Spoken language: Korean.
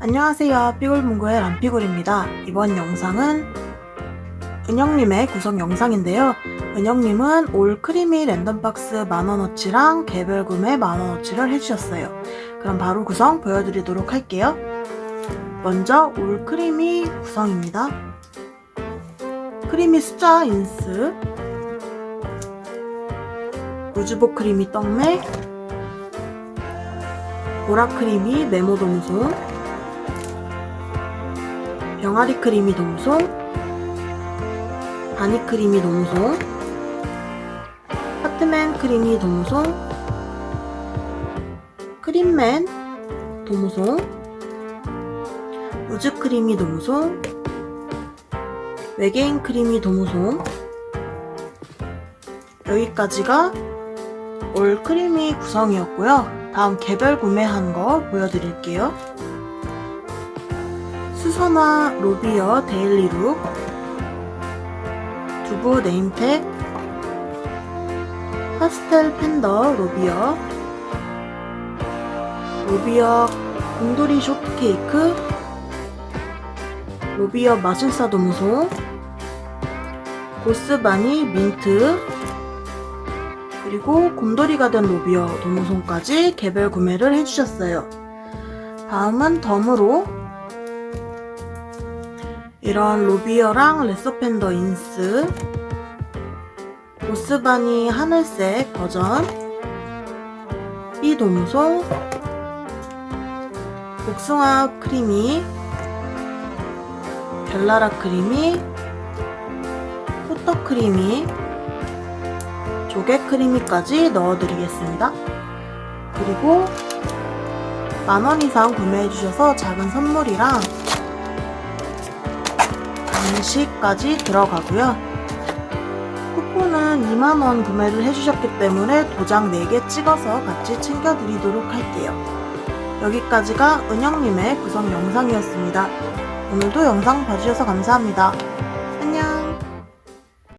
안녕하세요. 삐골문고의 람피골입니다. 이번 영상은 은영님의 구성 영상인데요. 은영님은 올 크리미 랜덤박스 만원어치랑 개별 구매 만원어치를 해주셨어요. 그럼 바로 구성 보여드리도록 할게요. 먼저 올 크리미 구성입니다. 크리미 숫자 인스 우주복 크리미 떡맥 보라 크리미 네모 동송 병아리 크리미 동송, 바니 크리미 동송, 하트맨 크리미 동송, 크림맨 동송, 우즈 크리미 동송, 외계인 크리미 동송, 여기까지가 올 크리미 구성이었고요. 다음 개별 구매한 거 보여드릴게요. 수선화 로비어 데일리 룩 두부 네임팩 파스텔 팬더 로비어 로비어 곰돌이 쇼트케이크 로비어 마술사 도무송 보스바니 민트 그리고 곰돌이가 된 로비어 도무송까지 개별 구매를 해주셨어요. 다음은 덤으로 이런 로비어랑 레서팬더 인스 보스바니 하늘색 버전 이 동송 복숭아 크리미 별나라 크리미 호떡 크리미 조개 크리미까지 넣어드리겠습니다. 그리고 만원 이상 구매해주셔서 작은 선물이랑 간식까지 들어가고요. 쿠폰은 2만원 구매를 해주셨기 때문에 도장 4개 찍어서 같이 챙겨드리도록 할게요. 여기까지가 은영님의 구성 영상이었습니다. 오늘도 영상 봐주셔서 감사합니다.